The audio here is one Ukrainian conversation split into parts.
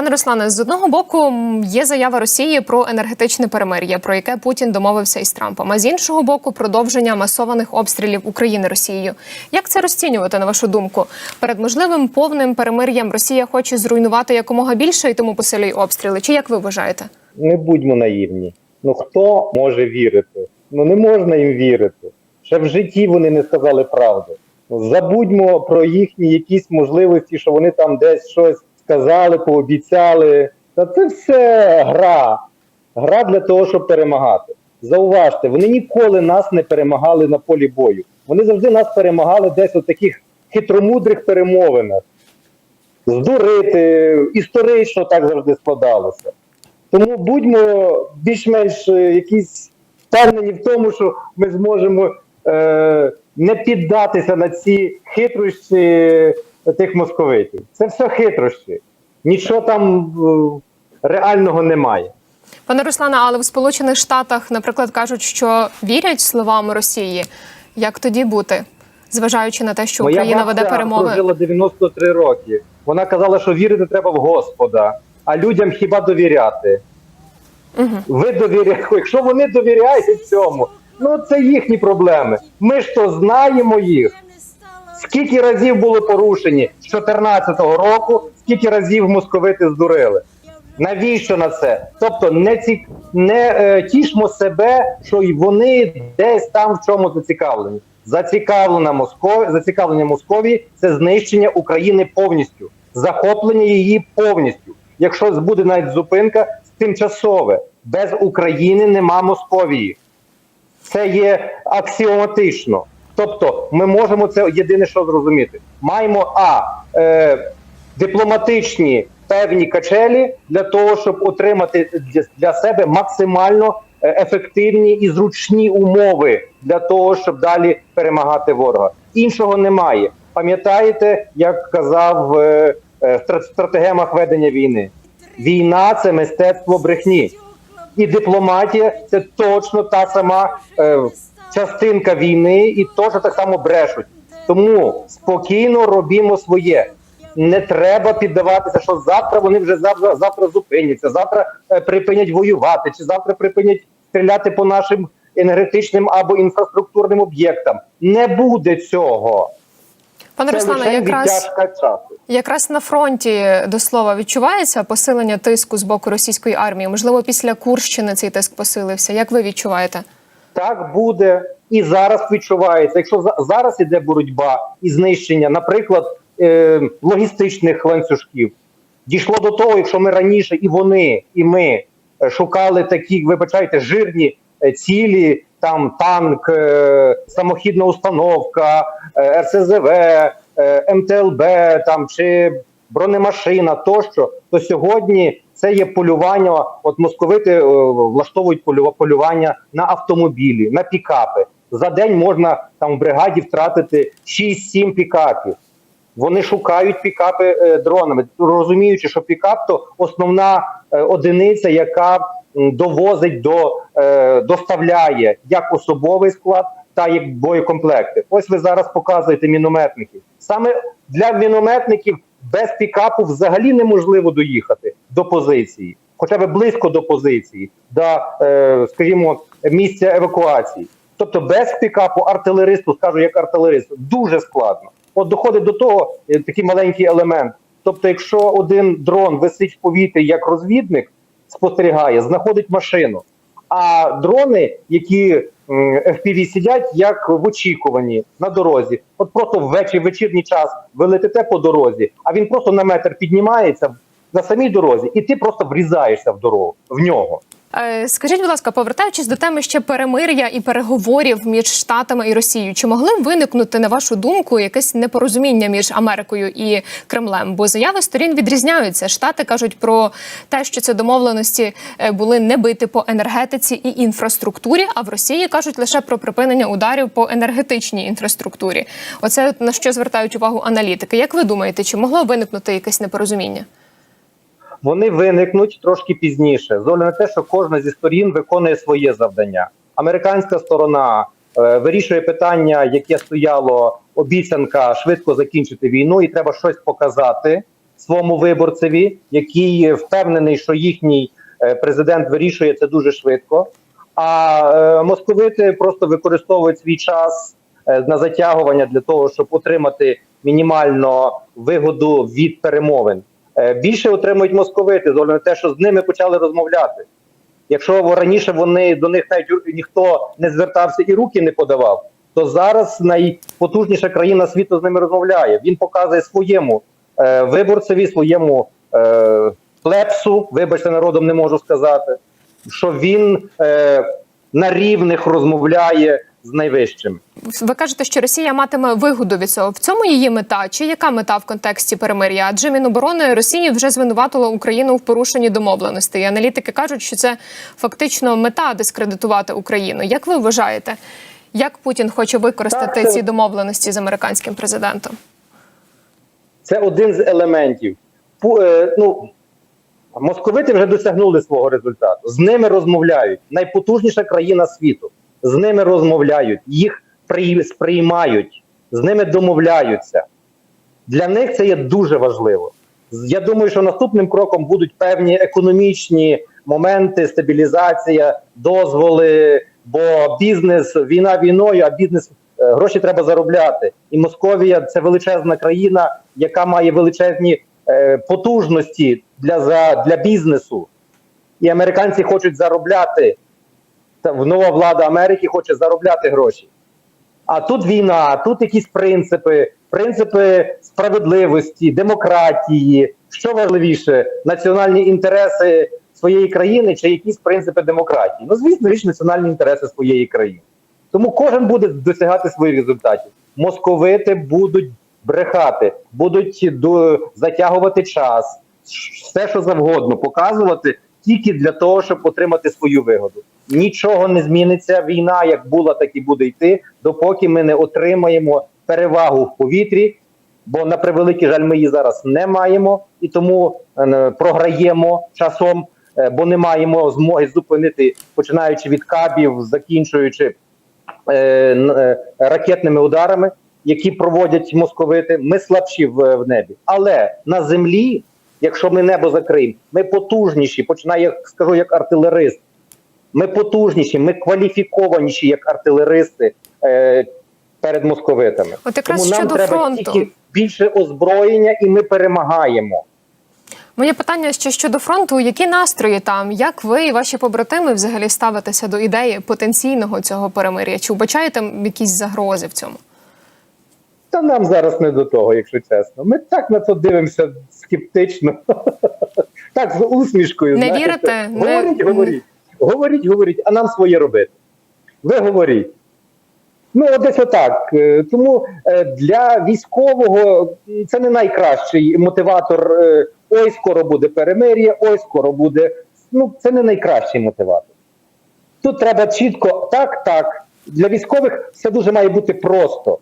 Пане Руслане, з одного боку є заява Росії про енергетичне перемир'я, про яке Путін домовився із Трампом. А з іншого боку, продовження масованих обстрілів України Росією. Як це розцінювати на вашу думку? Перед можливим повним перемир'ям Росія хоче зруйнувати якомога більше і тому посилює обстріли. Чи як ви вважаєте? не будьмо наївні. Ну хто може вірити? Ну не можна їм вірити. Ще в житті вони не сказали правду. Забудьмо про їхні якісь можливості, що вони там десь щось сказали, пообіцяли. Та це все гра. Гра для того, щоб перемагати. Зауважте, вони ніколи нас не перемагали на полі бою. Вони завжди нас перемагали десь у таких хитромудрих перемовинах. Здурити, історично так завжди складалося. Тому будьмо більш-менш е, якісь впевнені в тому, що ми зможемо е, не піддатися на ці хитрощі тих московитів. Це все хитрощі. Нічого там е, реального немає. Пане Руслане, але в Сполучених Штатах, наприклад, кажуть, що вірять словам Росії. Як тоді бути, зважаючи на те, що Моя Україна веде перемови? прожила 93 роки. Вона казала, що вірити треба в Господа, а людям хіба довіряти. Угу. Ви довіряєте, якщо вони довіряють цьому, ну це їхні проблеми. Ми ж то знаємо їх. Скільки разів були порушені з 14-го року, скільки разів московити здурили? Навіщо на це? Тобто не ці не е, тішмо себе, що й вони десь там в чому зацікавлені. Зацікавлена Москов... зацікавлення Московії це знищення України повністю, захоплення її повністю. Якщо буде навіть зупинка тимчасове, без України нема Московії. Це є аксіоматично. Тобто, ми можемо це єдине, що зрозуміти. Маємо а е, дипломатичні певні качелі для того, щоб отримати для- себе максимально е, ефективні і зручні умови для того, щоб далі перемагати ворога. Іншого немає. Пам'ятаєте, як казав е, е, стратегемах ведення війни? Війна це мистецтво брехні і дипломатія це точно та сама е, частинка війни, і теж так само брешуть. Тому спокійно робімо своє. Не треба піддаватися, що завтра вони вже завтра, завтра зупиняться, завтра е, припинять воювати, чи завтра припинять стріляти по нашим енергетичним або інфраструктурним об'єктам. Не буде цього. Пане Руслане, якраз. Якраз на фронті до слова відчувається посилення тиску з боку російської армії. Можливо, після Курщини цей тиск посилився. Як ви відчуваєте? Так буде і зараз відчувається. Якщо за- зараз іде боротьба і знищення, наприклад, е, логістичних ланцюжків, дійшло до того, якщо ми раніше і вони, і ми е, шукали такі, вибачайте, жирні е, цілі, там танк, е, самохідна установка, е, РСЗВ, е, МТЛБ там чи бронемашина тощо, то сьогодні це є полювання. От московити е, влаштовують полю- полювання на автомобілі, на пікапи. За день можна там в бригаді втратити 6-7 пікапів. Вони шукають пікапи е, дронами, розуміючи, що пікап то основна е, одиниця, яка довозить до е, доставляє як особовий склад, та як боєкомплекти. Ось ви зараз показуєте мінометників. Саме для мінометників без пікапу взагалі неможливо доїхати до позиції, хоча б близько до позиції, до, е, скажімо, місця евакуації. Тобто без пікапу артилеристу, скажу як артилеристу, дуже складно. От доходить до того е, такий маленький елемент. Тобто, якщо один дрон висить в повітрі як розвідник, спостерігає, знаходить машину. А дрони, які FPV сидять як в очікуванні на дорозі. От просто ввечері вечірній час ви летите по дорозі, а він просто на метр піднімається на самій дорозі, і ти просто врізаєшся в дорогу в нього. Е, Скажіть, будь ласка, повертаючись до теми ще перемир'я і переговорів між Штатами і Росією, чи могли виникнути на вашу думку якесь непорозуміння між Америкою і Кремлем? Бо заяви сторін відрізняються. Штати кажуть про те, що ці домовленості е, були не бити по енергетиці і інфраструктурі, а в Росії кажуть лише про припинення ударів по енергетичній інфраструктурі. Оце на що звертають увагу аналітики. Як ви думаєте, чи могло виникнути якесь непорозуміння? Вони виникнуть трошки пізніше, з огляду на те, що кожна зі сторін виконує своє завдання. Американська сторона е, вирішує питання, яке стояло обіцянка швидко закінчити війну, і треба щось показати своєму виборцеві, який впевнений, що їхній е, президент вирішує це дуже швидко. А е, московити просто використовують свій час е, на затягування для того, щоб отримати мінімально вигоду від перемовин. Е, більше отримують московити, з огляду на те, що з ними почали розмовляти. Якщо раніше вони до них навіть ніхто не звертався і руки не подавав, то зараз найпотужніша країна світу з ними розмовляє. Він показує своєму е, виборцеві, своєму е, плепсу, вибачте, народом не можу сказати, що він е, на рівних розмовляє з найвищим. Ви кажете, що Росія матиме вигоду від цього. В цьому її мета чи яка мета в контексті перемир'я? Адже Міноборони Росії вже звинуватило Україну в порушенні домовленостей. Аналітики кажуть, що це фактично мета дискредитувати Україну. Як ви вважаєте, як Путін хоче використати Так, ці домовленості з американським президентом? Це один з елементів. Пу- е, ну, московити вже досягнули свого результату. З ними розмовляють. Найпотужніша країна світу. З ними розмовляють, їх при- сприймають, з ними домовляються. Для них це є дуже важливо. Я думаю, що наступним кроком будуть певні економічні моменти, стабілізація, дозволи, бо бізнес, війна війною, а бізнес е, гроші треба заробляти. І Московія це величезна країна, яка має величезні е, потужності для, за, для бізнесу. І американці хочуть заробляти. Нова влада Америки хоче заробляти гроші. А тут війна, тут якісь принципи, принципи справедливості, демократії. Що важливіше, національні інтереси своєї країни чи якісь принципи демократії? Ну, звісно, річ національні інтереси своєї країни. Тому кожен буде досягати своїх результатів. Московити будуть брехати, будуть до, затягувати час, все, що завгодно, показувати тільки для того, щоб отримати свою вигоду. Нічого не зміниться. Війна як була, так і буде йти, допоки ми не отримаємо перевагу в повітрі. Бо на превеликий жаль, ми її зараз не маємо і тому е, програємо часом, е, бо не маємо змоги зупинити, починаючи від кабів, закінчуючи е, ракетними ударами, які проводять московити. Ми слабші в, в небі. Але на землі, якщо ми небо закриємо, ми потужніші. Починаю, як скажу, як артилерист. Ми потужніші, ми кваліфікованіші як артилеристи е, перед московитами. От якраз Тому нам щодо треба фронту. тільки більше озброєння, і ми перемагаємо. Моє питання ще щодо фронту. Які настрої там? Як ви і ваші побратими взагалі ставитеся до ідеї потенційного цього перемир'я? Чи вбачаєте якісь загрози в цьому? Та нам зараз не до того, якщо чесно. Ми так на це дивимося скептично. Так, з усмішкою. Не вірите? Говоріть, говоріть. Говоріть, говоріть, а нам своє робити. Ви говоріть. Ну, десь отак. Е, Тому е, для військового це не найкращий мотиватор. е, Ой, скоро буде перемир'я, ой, скоро буде. Ну, це не найкращий мотиватор. Тут треба чітко так, так. Для військових все дуже має бути просто.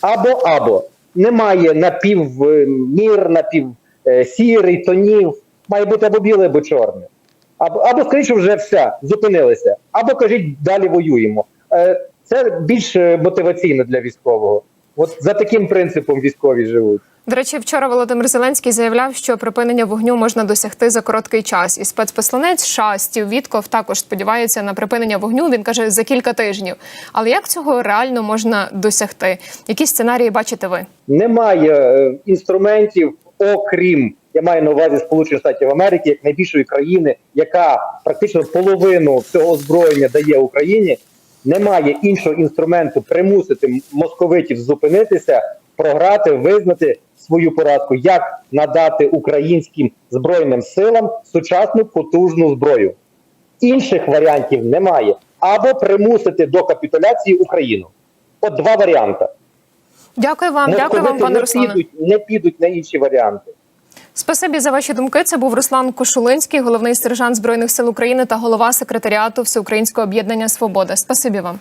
Або або немає напів е, мір, напів е, сірий, тонів. Має бути або біле, або чорне. Або, або скажіть, вже все, зупинилися, або кажіть, далі воюємо. Е, Це більш е, мотиваційно для військового. От за таким принципом військові живуть. До речі, вчора Володимир Зеленський заявляв, що припинення вогню можна досягти за короткий час. І спецпосланець США Стів Вітков також сподівається на припинення вогню. Він каже за кілька тижнів. Але як цього реально можна досягти? Які сценарії бачите ви? Немає е, інструментів, окрім я маю на увазі Сполучених Штатів Америки, як найбільшої країни, яка практично половину всього озброєння дає Україні. Немає іншого інструменту примусити московитів зупинитися, програти, визнати свою поразку, як надати українським збройним силам сучасну потужну зброю. Інших варіантів немає. Або примусити до капітуляції Україну. От два варіанти. Дякую вам, дякую вам, пане не Руслане. не підуть на інші варіанти. Спасибі за ваші думки. Це був Руслан Кошулинський, головний сержант збройних сил України та голова секретаріату Всеукраїнського об'єднання Свобода. Спасибі вам.